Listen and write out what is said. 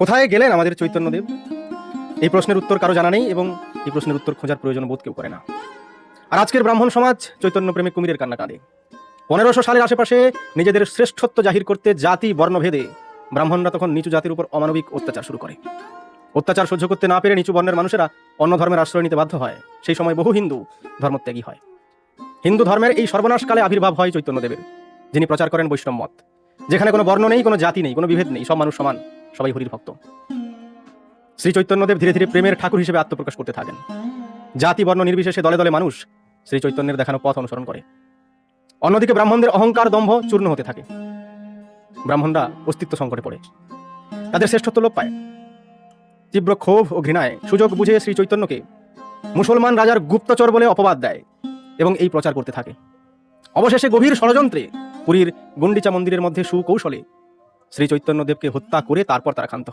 কোথায় গেলেন আমাদের চৈতন্যদেব? এই প্রশ্নের উত্তর কারও জানা নেই এবং এই প্রশ্নের উত্তর খোঁজার প্রয়োজন বোধ কেউ করে না। আর আজকের ব্রাহ্মণ সমাজ চৈতন্য প্রেমিক কুমিরের কান্না কাঁদে। পনেরোশো সালের আশেপাশে নিজেদের শ্রেষ্ঠত্ব জাহির করতে জাতি বর্ণভেদে ব্রাহ্মণরা তখন নিচু জাতির উপর অমানবিক অত্যাচার শুরু করে। অত্যাচার সহ্য করতে না পেরে নিচু বর্ণের মানুষেরা অন্য ধর্মের আশ্রয় নিতে বাধ্য হয়। সেই সময় বহু হিন্দু ধর্মত্যাগী হয়। হিন্দু ধর্মের এই সর্বনাশকালে আবির্ভাব হয় চৈতন্যদেবের, যিনি প্রচার করেন বৈষ্ণব মত। যেখানে কোনো বর্ণ নেই, কোনো জাতি নেই, কোনো বিভেদ নেই, সব মানুষ সমান। সবাই হরির ভক্ত। শ্রী চৈতন্যদেব ধীরে ধীরে প্রেমের ঠাকুর হিসেবে আত্মপ্রকাশ করতে থাকেন। জাতি, বর্ণ, নির্বিশেষে দলে দলে মানুষ শ্রী চৈতন্যের দেখানো পথ অনুসরণ করে। অন্যদিকে ব্রাহ্মণদের অহংকার দম্ভ চূর্ণ হতে থাকে। ব্রাহ্মণরা অস্তিত্ব সংকটে পড়ে। তাদের শ্রেষ্ঠত্ব লোপ পায়। তীব্র ক্ষোভ ও ঘৃণায় সুযোগ বুঝে শ্রী চৈতন্যকে মুসলমান রাজার গুপ্তচর বলে অপবাদ দেয় এবং এই প্রচার করতে থাকে। অবশেষে গভীর ষড়যন্ত্রে পুরীর গুন্ডিচা মন্দিরের মধ্যে সুকৌশলে শ্রী চৈতন্যদেবকে হত্যা করে তারপর তারা ক্ষান্ত